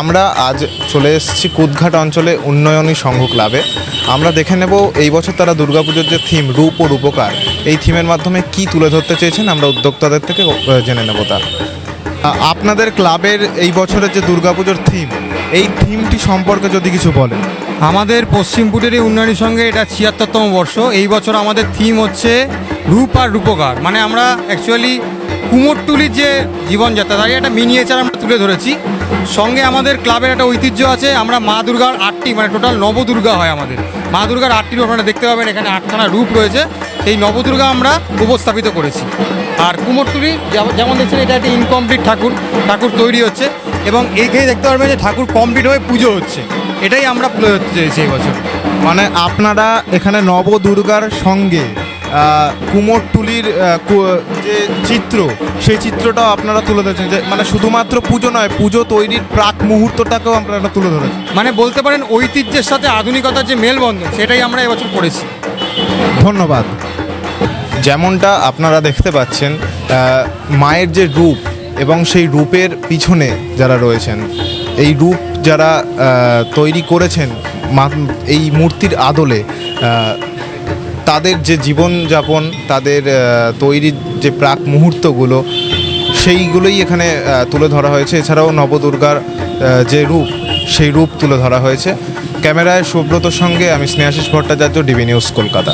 আমরা আজ চলে এসেছি কুদঘাট অঞ্চলে উন্নয়নী সংঘ ক্লাবে। আমরা দেখে নেব এই বছর তারা দুর্গাপুজোর যে থিম, রূপ ও রূপকার, এই থিমের মাধ্যমে কি তুলে ধরতে চেয়েছেন আমরা উদ্যোক্তাদের থেকে জেনে নেব তা। আপনাদের ক্লাবের এই বছরের যে দুর্গাপুজোর থিম, এই থিমটি সম্পর্কে যদি কিছু বলেন। আমাদের পশ্চিম পুটের উন্নয়নের সঙ্গে এটা ছিয়াত্তরতম বর্ষ। এই বছর আমাদের থিম হচ্ছে রূপ আর রূপকার। মানে আমরা অ্যাকচুয়ালি কুমোরটুলির যে জীবনযাত্রা তার একটা মিনিয়েচার আমরা তুলে ধরেছি। সঙ্গে আমাদের ক্লাবের একটা ঐতিহ্য আছে, আমরা মা দুর্গার আটটি মানে টোটাল নবদুর্গা হয় আমাদের। মা দুর্গার আটটি রূপ আপনারা দেখতে পাবেন, এখানে আটখানা রূপ রয়েছে। এই নবদুর্গা আমরা উপস্থাপিত করেছি। আর কুমোরটুলি, যেমন- দেখছেন, এটা একটা ইনকমপ্লিট ঠাকুর। ঠাকুর তৈরি হচ্ছে এবং এইখানে দেখতে পারবেন যে ঠাকুর কমপ্লিট হয়ে পুজো হচ্ছে। এটাই আমরা তুলে চেয়েছি এই বছর মানে আপনারা এখানে নবদুর্গার সঙ্গে কুমোরটুলির যে চিত্র সেই চিত্রটাও আপনারা তুলে ধরেছেন। যে মানে শুধুমাত্র পুজো নয় পুজো তৈরির প্রাক মুহূর্তটাকেও আপনারা তুলে ধরেছেন। মানে বলতে পারেন ঐতিহ্যের সাথে আধুনিকতার যে মেলবন্ধন সেটাই আমরা এবছর করেছি। ধন্যবাদ। যেমনটা আপনারা দেখতে পাচ্ছেন মায়ের যে রূপ এবং সেই রূপের পিছনে যারা রয়েছেন এই রূপ যারা তৈরি করেছেন এই মূর্তির আদলে তাদের যে জীবনযাপন, তাদের তৈরির যে প্রাক মুহূর্তগুলো, সেইগুলোই এখানে তুলে ধরা হয়েছে। এছাড়াও নবদুর্গার যে রূপ, সেই রূপ তুলে ধরা হয়েছে। ক্যামেরায় সুব্রতর সঙ্গে আমি স্নেহাশিস ভট্টাচার্য, ডিবি নিউজ, কলকাতা।